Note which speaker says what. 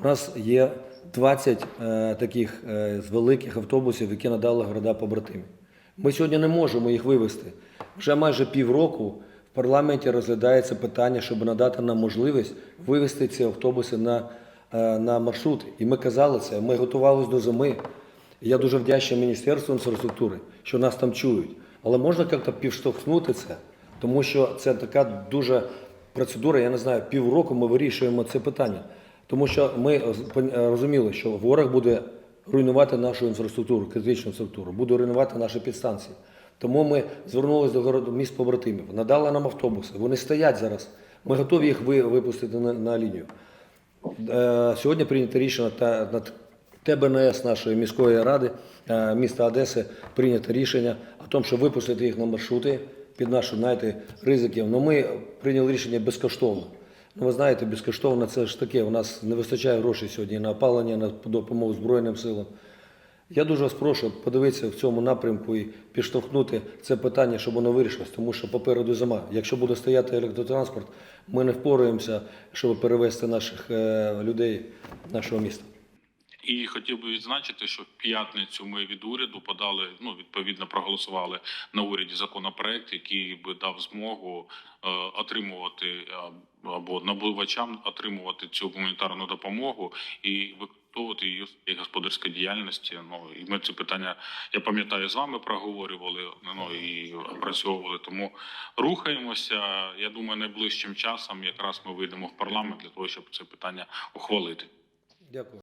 Speaker 1: У нас є 20 е, таких е, з великих автобусів, які надали города побратимі. Ми сьогодні не можемо їх вивезти. Вже майже півроку в парламенті розглядається питання, щоб надати нам можливість вивезти ці автобуси на, е, на маршрути. І ми казали це, ми готувалися до зими. Я дуже вдячний Міністерству інфраструктури, що нас там чують. Але можна як-то підштовхнути це, тому що це така дуже процедура, я не знаю, півроку ми вирішуємо це питання. Тому що ми е, е, розуміли, що ворог буде руйнувати нашу інфраструктуру, критичну інфраструктуру, буде руйнувати наші підстанції. Тому ми звернулися до міст побратимів, надали нам автобуси. Вони стоять зараз. Ми готові їх випустити на, на лінію. Е, Сьогодні прийнято рішення та над ТБНС нашої міської ради е, міста Одеси прийнято рішення о тому, щоб випустити їх на маршрути під нашу знаєте, ризиків. Ну ми прийняли рішення безкоштовно. Ну, ви знаєте, безкоштовно це ж таке. У нас не вистачає грошей сьогодні на опалення, на допомогу Збройним силам. Я дуже вас прошу подивитися в цьому напрямку і підштовхнути це питання, щоб воно вирішилось, тому що попереду зима. Якщо буде стояти електротранспорт, ми не впораємося, щоб перевезти наших е, людей нашого міста.
Speaker 2: І хотів би відзначити, що в п'ятницю ми від уряду подали, ну відповідно проголосували на уряді законопроект, який би дав змогу е, отримувати е, або набувачам отримувати цю гуманітарну допомогу і використовувати її в господарській діяльності. Ну і ми це питання, я пам'ятаю, з вами проговорювали ну і опрацьовували. Тому рухаємося. Я думаю, найближчим часом якраз ми вийдемо в парламент для того, щоб це питання ухвалити.
Speaker 1: Дякую.